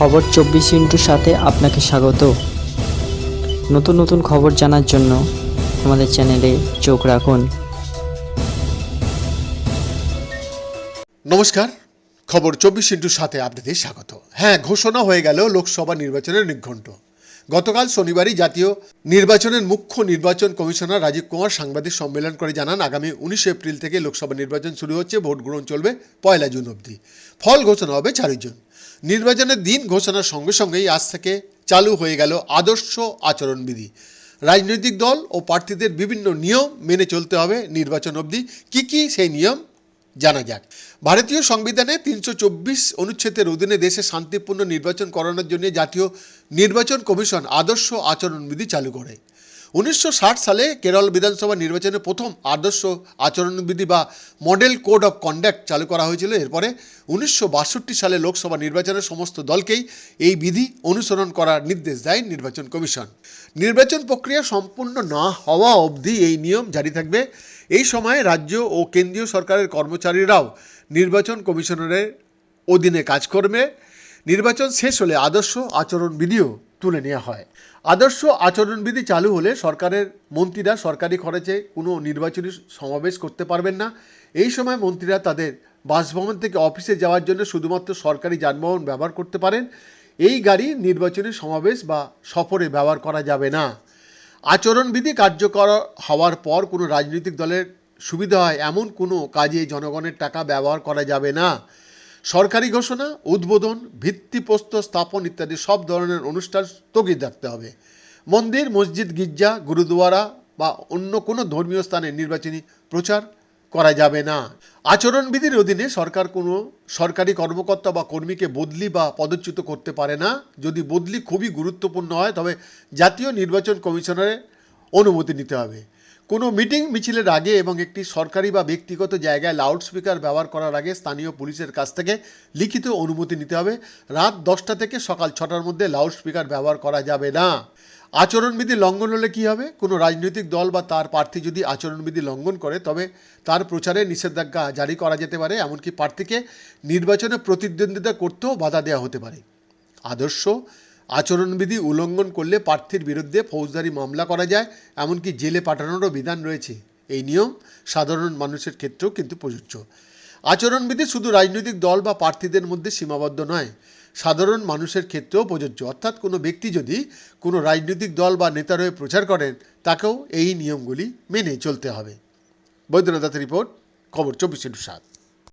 খবর চব্বিশ ইন্টুর সাথে আপনাকে স্বাগত। নতুন নতুন খবর জানার জন্য আমাদের চ্যানেলে চোখ রাখুন। নমস্কার, খবর চব্বিশ ইন্টুর সাথে আপনাদের স্বাগত। হ্যাঁ ঘোষণা হয়ে গেল লোকসভা নির্বাচনের নির্ঘণ্ট গতকাল শনিবারই জাতীয় নির্বাচনের মুখ্য নির্বাচন কমিশনার রাজীব কুমার সাংবাদিক সম্মেলন করে জানান, আগামী উনিশে এপ্রিল থেকে লোকসভা নির্বাচন শুরু হচ্ছে, ভোট গ্রহণ চলবে পয়লা জুন অবধি। ফল ঘোষণা হবে চারই জুন। নির্বাচনের দিন ঘোষণার সঙ্গে সঙ্গেই আজ থেকে চালু হয়ে গেল আদর্শ আচরণবিধি। রাজনৈতিক দল ও প্রার্থীদের বিভিন্ন নিয়ম মেনে চলতে হবে নির্বাচন অবধি। কী কী সেই নিয়ম? জানা যাক। ভারতীয় সংবিধানে তিনশো চব্বিশ অনুচ্ছেদের অধীনে দেশে শান্তিপূর্ণ নির্বাচন করানোর জন্য জাতীয় নির্বাচন কমিশন আদর্শ আচরণবিধি চালু করে। উনিশশো ষাট সালে কেরল বিধানসভা নির্বাচনে প্রথম আদর্শ আচরণবিধি বা মডেল কোড অফ কন্ডাক্ট চালু করা হয়েছিল। এরপরে উনিশশো বাষট্টি সালে লোকসভা নির্বাচনের সমস্ত দলকেই এই বিধি অনুসরণ করার নির্দেশ দেয় নির্বাচন কমিশন। নির্বাচন প্রক্রিয়া সম্পূর্ণ না হওয়া অবধি এই নিয়ম জারি থাকবে। এই সময়ে রাজ্য ও কেন্দ্রীয় সরকারের কর্মচারীরাও নির্বাচন কমিশনারের অধীনে কাজ করবে নির্বাচন শেষ হলে আদর্শ আচরণবিধিও তুলে নেওয়া হয়। আদর্শ আচরণবিধি চালু হলে সরকারের মন্ত্রীরা সরকারি খরচে কোনো নির্বাচনী সমাবেশ করতে পারবেন না। এই সময় মন্ত্রীরা তাদের বাসভবন থেকে অফিসে যাওয়ার জন্য শুধুমাত্র সরকারি যানবাহন ব্যবহার করতে পারেন। এই গাড়ি নির্বাচনী সমাবেশ বা সফরে ব্যবহার করা যাবে না। আচরণবিধি কার্যকর হওয়ার পর কোনো রাজনৈতিক দলের সুবিধা হয় এমন কোনো কাজে জনগণের টাকা ব্যবহার করা যাবে না। সরকারি ঘোষণা, উদ্বোধন ভিত্তিপ্রস্তর স্থাপন ইত্যাদি সব ধরনের অনুষ্ঠান স্থগিত রাখতে হবে। মন্দির, মসজিদ, গির্জা, গুরুদুয়ারা বা অন্য কোনো ধর্মীয় স্থানে নির্বাচনী প্রচার করা যাবে না। আচরণবিধির অধীনে সরকার কোনো সরকারি কর্মকর্তা বা কর্মীকে বদলি বা পদচ্যুত করতে পারে না। যদি বদলি খুবই গুরুত্বপূর্ণ হয়, তবে জাতীয় নির্বাচন কমিশনারের অনুমতি নিতে হবে। কোনো মিটিং মিছিলের আগে এবং একটি সরকারি বা ব্যক্তিগত জায়গায় লাউডস্পিকার ব্যবহার করার আগে স্থানীয় পুলিশের কাছ থেকে লিখিত অনুমতি নিতে হবে। রাত দশটা থেকে সকাল ছটার মধ্যে লাউডস্পিকার ব্যবহার করা যাবে না। আচরণবিধি লঙ্ঘন হলে কী হবে? কোনো রাজনৈতিক দল বা তার প্রার্থী যদি আচরণবিধি লঙ্ঘন করে, তবে তার প্রচারে নিষেধাজ্ঞা জারি করা যেতে পারে, এমনকি প্রার্থীকে নির্বাচনে প্রতিদ্বন্দ্বিতা করতেও বাধা দেওয়া হতে পারে। আদর্শ আচরণবিধি উল্লঙ্ঘন করলে প্রার্থীর বিরুদ্ধে ফৌজদারি মামলা করা যায়, এমনকি জেলে পাঠানোরও বিধান রয়েছে। এই নিয়ম সাধারণ মানুষের ক্ষেত্রেও কিন্তু প্রযোজ্য। আচরণবিধি শুধু রাজনৈতিক দল বা প্রার্থীদের মধ্যে সীমাবদ্ধ নয়, সাধারণ মানুষের ক্ষেত্রেও প্রযোজ্য। অর্থাৎ কোনো ব্যক্তি যদি কোনো রাজনৈতিক দল বা নেতার হয়ে প্রচার করেন, তাকেও এই নিয়মগুলি মেনে চলতে হবে। বৈদ্যনাথ রিপোর্ট, খবর চব্বিশ সাত।